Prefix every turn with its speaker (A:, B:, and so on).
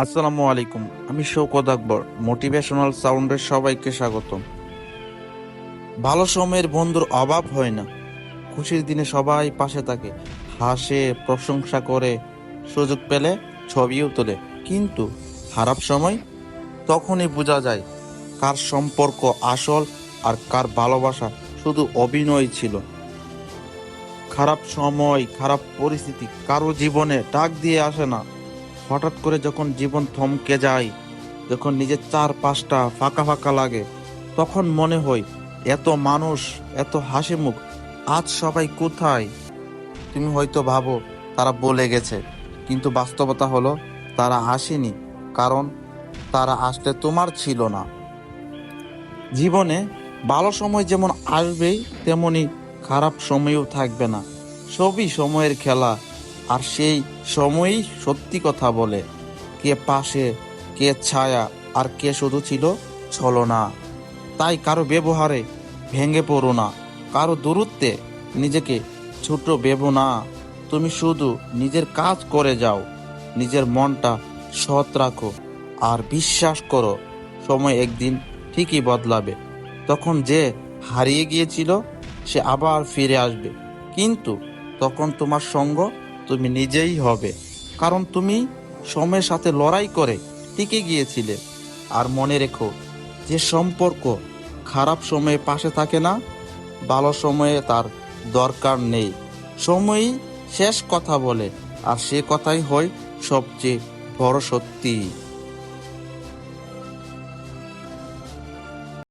A: আসসালামু আলাইকুম, আমি শৌকত আকবর, মোটিভেশনাল সাউন্ডের সবাইকে স্বাগত ভালো সময়ের বন্ধুর অভাব হয় না, খুশির দিনে সবাই পাশে থাকে, হাসে, প্রশংসা করে, সুযোগ পেলে ছবিও তোলে, কিন্তু খারাপ সময় তখনই বোঝা যায় কার সম্পর্ক আসল আর কার ভালোবাসা শুধু অভিনয় ছিল। খারাপ সময়, খারাপ পরিস্থিতি কারও জীবনে ডাক দিয়ে আসে না। হঠাৎ করে যখন জীবন থমকে যায়, যখন নিজের চার পাঁচটা ফাঁকা ফাঁকা লাগে, তখন মনে হয়, এত মানুষ, এত হাসি মুখ, আজ সবাই কোথায়? তুমি হয়তো ভাবো, তারা বলে গেছে, কিন্তু বাস্তবতা হলো, তারা আসেনি কারণ তারা আসলে তোমার ছিল না। জীবনে ভালো সময় যেমন আসবেই, তেমনি খারাপ সময়ও থাকবে না। সবই সময়ের খেলা। আর সেই সময়ই সত্যি কথা বলে, কে পাশে, কে ছায়া, আর কে শুধু ছিল ছলনা। তাই কারও ব্যবহারে ভেঙে পড়ো না, কারও দূরত্বে নিজেকে ছোট ভেবো না। তুমি শুধু নিজের কাজ করে যাও, নিজের মনটা সৎ রাখো, আর বিশ্বাস করো, সময় একদিন ঠিকই বদলাবে। তখন যে হারিয়ে গিয়েছিল, সে আবার ফিরে আসবে। কিন্তু তখন তোমার সঙ্গ তুমি নিজেই হবে। কারণ তুমি সময়ের সাথে লড়াই করে টিকে গিয়েছিলে। আর মনে রেখো, যে সম্পর্ক খারাপ সময়ে পাশে থাকে না, ভালো সময়ে তার দরকার নেই। সময়ই শেষ কথা বলে, আর সে কথাই হয় সবচেয়ে বড় সত্যি।